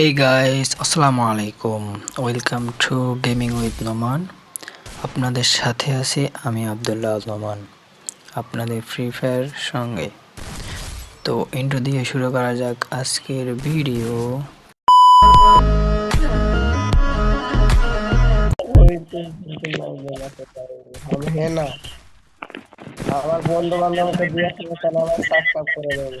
হে guys আসসালামু আলাইকুম welcome to gaming with Noman আপনাদের সাথে আছি আমি আবদুল্লাহ নোমান, আপনাদের ফ্রি ফায়ার সঙ্গে। তো ইন্ট্রো দিয়ে শুরু করা যাক আজকের ভিডিও না, আমার বন্ধু বান্ধবকে দিয়ে সাবস্ক্রাইব করে দেবে।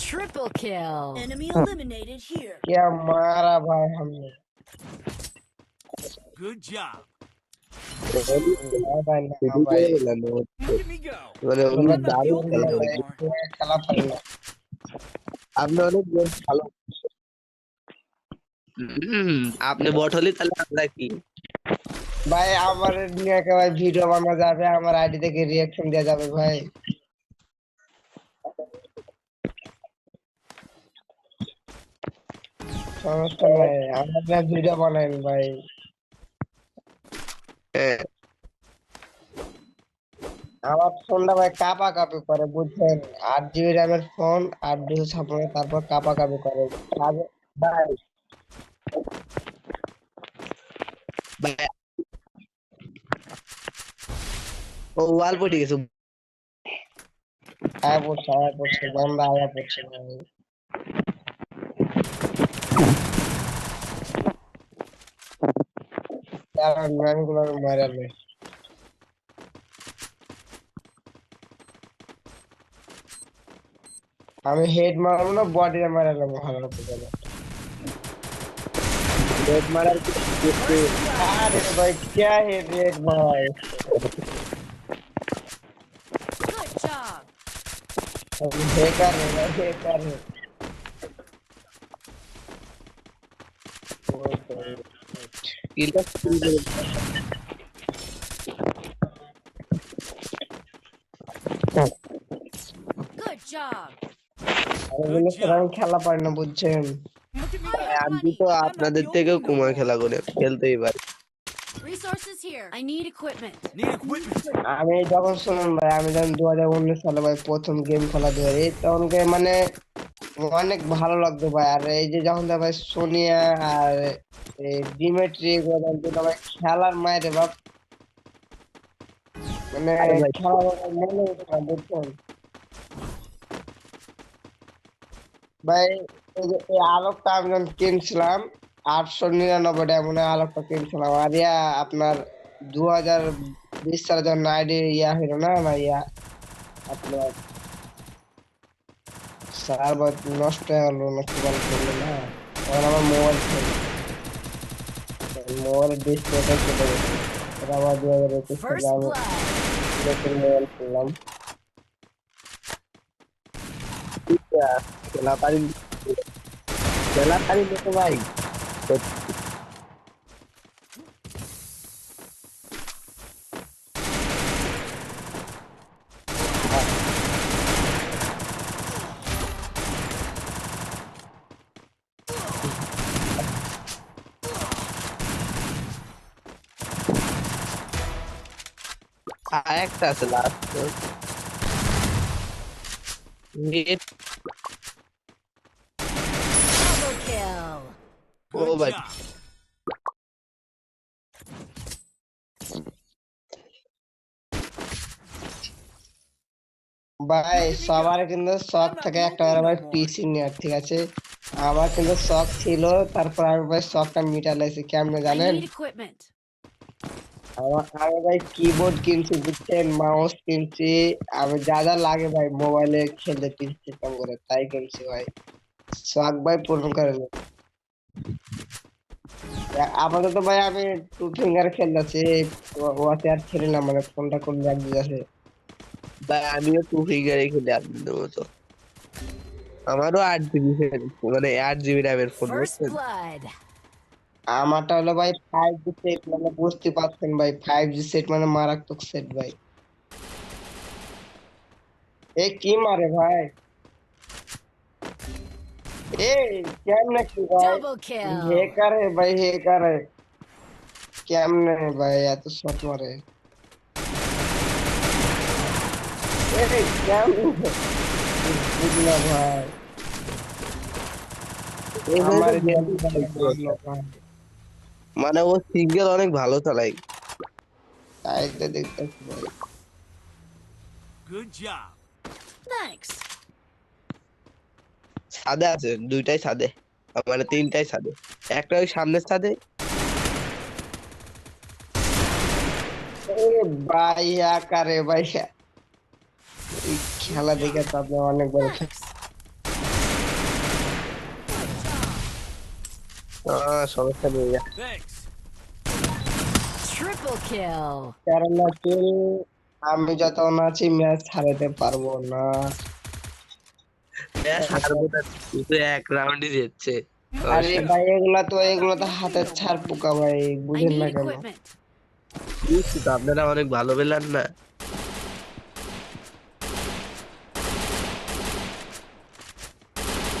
Triple kill. Enemy eliminated here. क्या मारा भाई हमने Good job. हाँ भाई ना भाई Look at me go. মানে উনি তোমরা দারুণ দারুণ খেলে খেলো ভাই, খেলা পারি না আপনি অনেক বেশ ভালো হুম, আপনি বট হলে তাহলে আমরা কি ভাই আমার নিয়ে একেবারে ভিডিও বানানো যাবে আমার আইডি থেকে রিয়াকশন দেওয়া যাবে ভাই সমস্যা নাই আমরা ভিডিও বানাইন ভাই। হ্যাঁ, আমার ফোনটা ভাই কাপা কাপি করে বুঝছেন? আট জিবি র্যামের ফোন আট দুশো ছাপ্পান্ন তারপর কাপা কাপি করে ভাই। ও ওয়াল পড়ে গেছে। আয়া পড়ছে আয়া পড়ছে বন্ধ আয়া পড়ছে। ভাই কারণ ম্যানগুলো মারালে আমি হেড মারবো না বডি মারালে ভালো করে হেড মারার কিছু দেখতে अरे भाई क्या है रेड भाई Good job. बेकार है भाई बेकार है কিলটা শুরু করে Good job. আমি সেরকম খেলা পারি না বুঝছেন. আমি তো আপনাদের থেকেও কুমার খেলা করে খেলতেই পারি Resources here. I need equipment. Need equipment. আমি যখন শুনুন ভাই আমি যখন দু হাজার উনিশ সালে ভাই প্রথম গেম খেলা ধরি তখন মানে অনেক ভালো লাগতো ভাই। আর এই যে যখন ভাই সোনিয়া আর ডিমেট্রি এগুলো ভাই খেলার মায়ের বাপ মানে ভাই। খেলা মনে বুঝছেন? ভাই এই আলোকটা আমি যখন কিনছিলাম আটশো নিরানব্বই টাকা মনে হয় আলোকটা কিনছিলাম। আর ইয়া আপনার দু হাজার বিশ সালে যখন আইডি ইয়া হইল না না ইয়া আপনার সার্ভার নষ্ট হয়ে গেল নষ্ট করে ফেলল না তখন আমার মোবাইল ছিল মোবাইলের ডিসপ্লেটা চলে গেছে এটা আবার দু হাজার একুশ First সালে আমি blood. নতুন মোবাইল কিনলাম খেলা পারি খেলা পারি না তো ভাই আর একটা আছে লাস্ট নেট Double kill. ও ভাই job. ভাই সবার কিন্তু শখ থাকে একটা ভাই পিসি নেওয়ার ঠিক আছে আমার কিন্তু শখ ছিল তারপর আমি ভাই শখটা মিটালাইছি কেমনে জানেন আমি ভাই কিবোর্ড কিনছি বুঝছেন? মাউস কিনছি। আমি যা যা লাগে ভাই মোবাইলে খেলতে সিস্টেম করে তাই কিনছি ভাই। শখ ভাই পূরণ করে। আপাতত ভাই আমি টু ফিঙ্গার খেলতেছি ওয়াতে আর খেলি না মানে ফোনটা কোন ব্যাগ আছে ভাই আমিও টু ফিঙ্গারে খেলি আপনাদের মতো আমারও আট জিবি মানে আট জিবি র্যামের ফোন বুঝছেন. আমারটা হলো ভাই ফাইভ জি সেট মানে বুঝতে পারছেন ভাই ফাইভ জি সেট মানে মারাত্মক সেট ভাই। এ কি মারে ভাই? এ কেমনে কি ভাই? Double kill. হেকার হে ভাই হেকার হে কেমনে ভাই এত শট মারে? এ কেমনে? বুঝলাম ভাই। আমার ভাই। মানে ও সিঙ্গেল অনেক ভালো চালায় তাই তো দেখতেছি ভাই। Good job. Thanks. ছাদে আছে দুইটাই ছাদে। মানে তিনটাই ছাদে। একটা ওই সামনের ছাদে। এ ভাই আকারে ভাই। খেলা দেখে তো অনেক বড় সমস্যা নেই. কিল আমি যতক্ষণ আছি ম্যাচ হারাতে পারব না। হারবো না, শুধু এক রাউন্ডই জিতছে। আরে ভাই এগুলা তো এগুলো তো হাতের ছাড় পোকা ভাই বুঝেন না কেন? বুঝছি তো আপনারা অনেক ভালো পেলেন না এ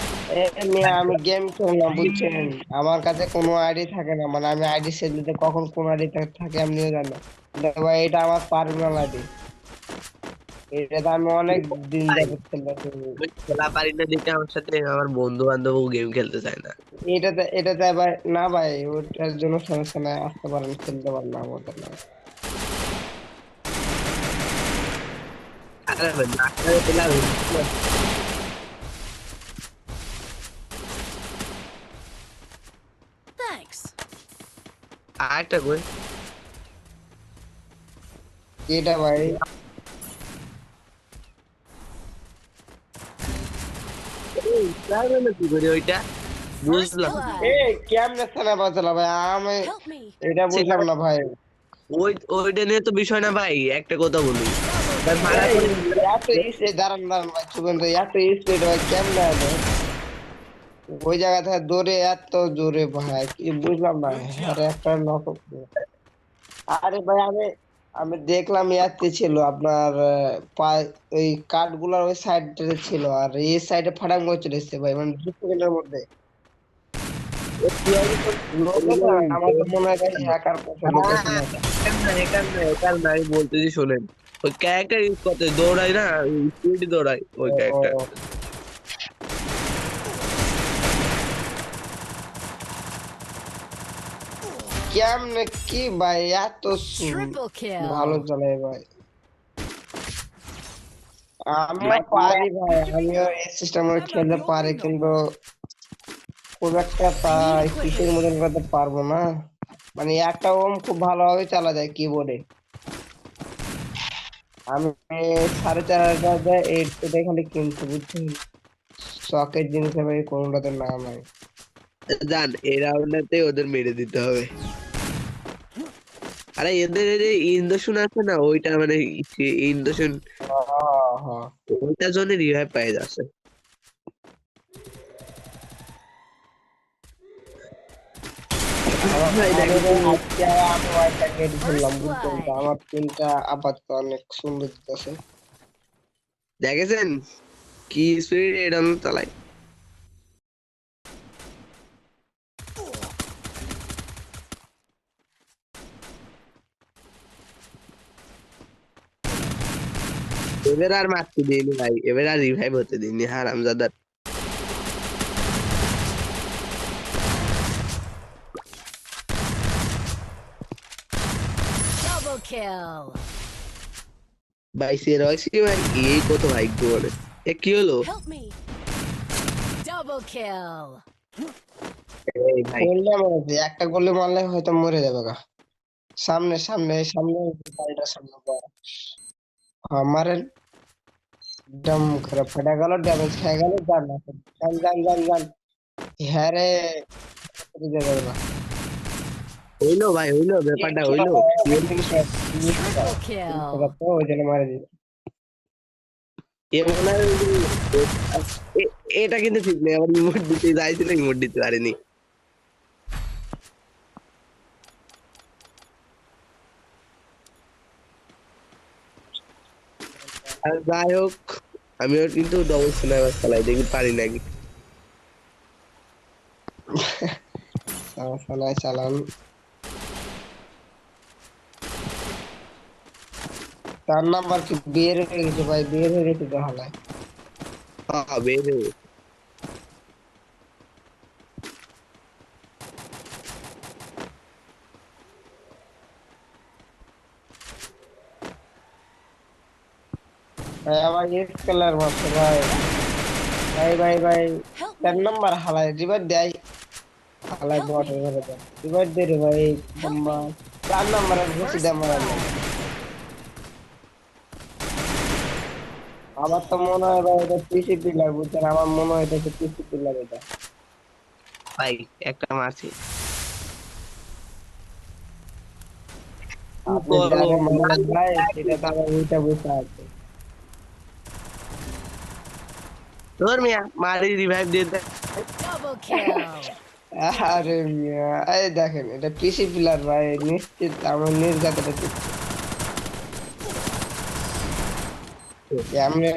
মিয়া আমি গেম খেললাম বুঝছেন? আমার কাছে কোনো আইডি থাকে না মানে আমি আইডি সেট দিতে কখন কোন আইডি থাকে আমিও জানি না। ভাই এটা আমার পার্সোনাল আইডি এটা তো আমি অনেক দিন যাবত খেলতেছি। খেলা পারি না দেখে আমার সাথে আমার বন্ধু বান্ধব গেম খেলতে চায় না। এটাতে এটাতে ভাই না ভাই ওটার জন্য সমস্যা নাই আসতে পারেন খেলতে পারেন না আমাদের না আরে ভাই, ডাক্তারে আরেকটা কই এটা ভাই। এই, কি করে ওইটা? বুঝলাম। blood. কেমনে থানা বাঁচালা ভাই? আমি এটা বুঝলাম না ভাই। ওই ওইটা নিয়ে তো বিষয় না ভাই একটা কথা বলি। দাঁড়ান দাঁড়ান ভাই চুপেন তো এত স্পিড ভাই কেমনে আছে ওই জায়গা থেকে দৌড়ে এত জোরে ভাই কি বুঝলাম না আরে একটা নক আরে ভাই আমি আমি দেখলাম ইয়াতে ছিল আপনার ওই কাঠগুলার ওই সাইডে ছিল আর এই সাইডে ফাটাং করে চলে এসছে ভাই মানে দু সেকেন্ডের মধ্যে। হয় করতে দৌড়াই না স্পিড দৌড়াই ওই ক্যারেক্টার কেমনে কি ভাই? এত. ভালো চলে ভাই। আমিও পারি ভাই আমিও এই সিস্টেমে খেলতে পারি কিন্তু খুব একটা তাই কিসের মতন করতে পারব না। মানে একটা ওম খুব ভালোভাবে চালা যায় কিবোর্ডে আমি সাড়ে চার হাজার দিয়ে এখানে কিনছি বুঝছেন? শখের জিনিস ভাই কোনোটাতে না নাই। জান এই রাউন্ডটাতে ওদের মেরে দিতে হবে। আরে এদের যে ইন্দোশন আছে না ওইটা মানে হ্যাঁ। ওইটার জন্য রিভাইভ পাই যাচ্ছে। আমার তিনটা আপাতত অনেক সুন্দর দেখেছেন? কি স্পিড এটা চালাই এবার আর মারতে দিইনি ভাই এবার আর রিভাইভ হতে দিইনি হারামজাদার। Kill. ভাই সে রয়েছে ভাই? এই কত ভাগ্য বলে। এ কি হলো? একটা গোলে মারলে হয়তো মরে যাবে গা। সামনে সামনে সামনে সামনে। হ্যাঁ, মারেন। একদম করে ফেটে গেল ড্যামেজ খেয়ে গেল যান না যান যান যান যান। হ্যাঁ রে যেতে না। হইল ভাই হইল ব্যাপারটা হইল। ওই জন্য মারা দিল এটা কিন্তু ঠিক নেই আমার ইমোট দিতে চাইছিল ইমোট দিতে পারিনি। আর যাই হোক আমিও কিন্তু ডবল সিনেমা চালাই দেখি পারি নাকি? সমস্যা নাই চালান। তার নাম্বার কি? বের হয়ে গেছে ভাই বের হয়ে গেছে তাহলে হ্যাঁ বের হয়ে গেছে। আবার মারছে ভাই ভাই ভাই ভাই চার. নাম্বার হালায় রিভার দেয়। হালায় বটের ঘরে দেয়। রিভার দে রে ভাই নাম্বার চার মারা আমার তো মনে হয় ভাই এটা পিসি পিলার বুঝছেন? আমার মনে হয় এটা পিসি পিলার এটা। ভাই একটা মারছি। আপনি ভাই সেটা তো আমার ওইটা বসে আছে তোর মিয়া মারি রিভাইভ দিয়ে দে. আরে মিয়া এই দেখেন এটা পিসি পিলার ভাই নিশ্চিত আমার নির্যাতনটা আমরা